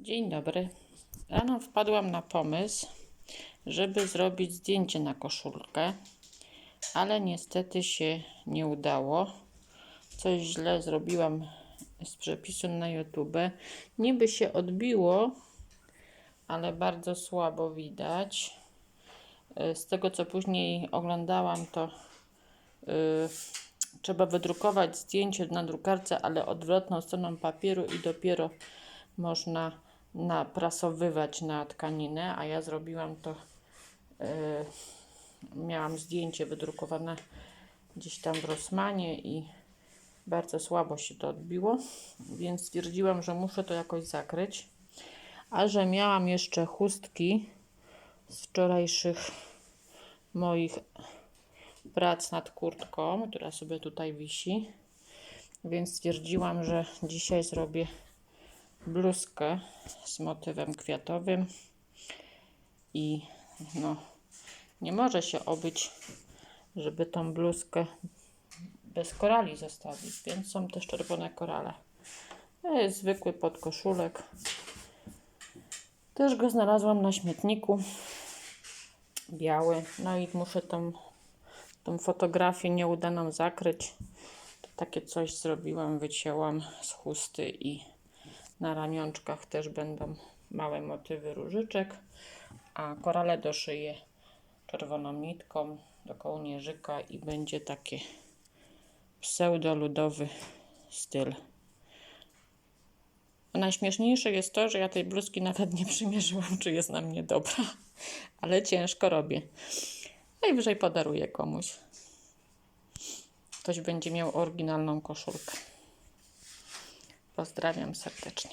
Dzień dobry. Rano wpadłam na pomysł, żeby zrobić zdjęcie na koszulkę, ale niestety się nie udało. Coś źle zrobiłam z przepisu na YouTube. Niby się odbiło, ale bardzo słabo widać. Y, Z tego co później oglądałam, to y, trzeba wydrukować zdjęcie na drukarce, ale odwrotną stroną papieru i dopiero można naprasowywać na tkaninę, a ja zrobiłam to, y, miałam zdjęcie wydrukowane gdzieś tam w Rosmanie i bardzo słabo się to odbiło, więc stwierdziłam, że muszę to jakoś zakryć, a że miałam jeszcze chustki z wczorajszych moich prac nad kurtką, która sobie tutaj wisi, więc stwierdziłam, że dzisiaj zrobię bluzkę z motywem kwiatowym i no nie może się obyć, żeby tą bluzkę bez korali zostawić, więc są też czerwone korale. To jest zwykły podkoszulek. Też go znalazłam na śmietniku. Biały. No i muszę tą, tą fotografię nieudaną zakryć. To takie coś zrobiłam, wycięłam z chusty i na ramionczkach też będą małe motywy różyczek, a korale doszyję czerwoną nitką do kołnierzyka i będzie taki pseudoludowy styl. Najśmieszniejsze jest to, że ja tej bluzki nawet nie przymierzyłam, czy jest na mnie dobra, ale ciężko robię. Najwyżej podaruję komuś. Ktoś będzie miał oryginalną koszulkę. Pozdrawiam serdecznie.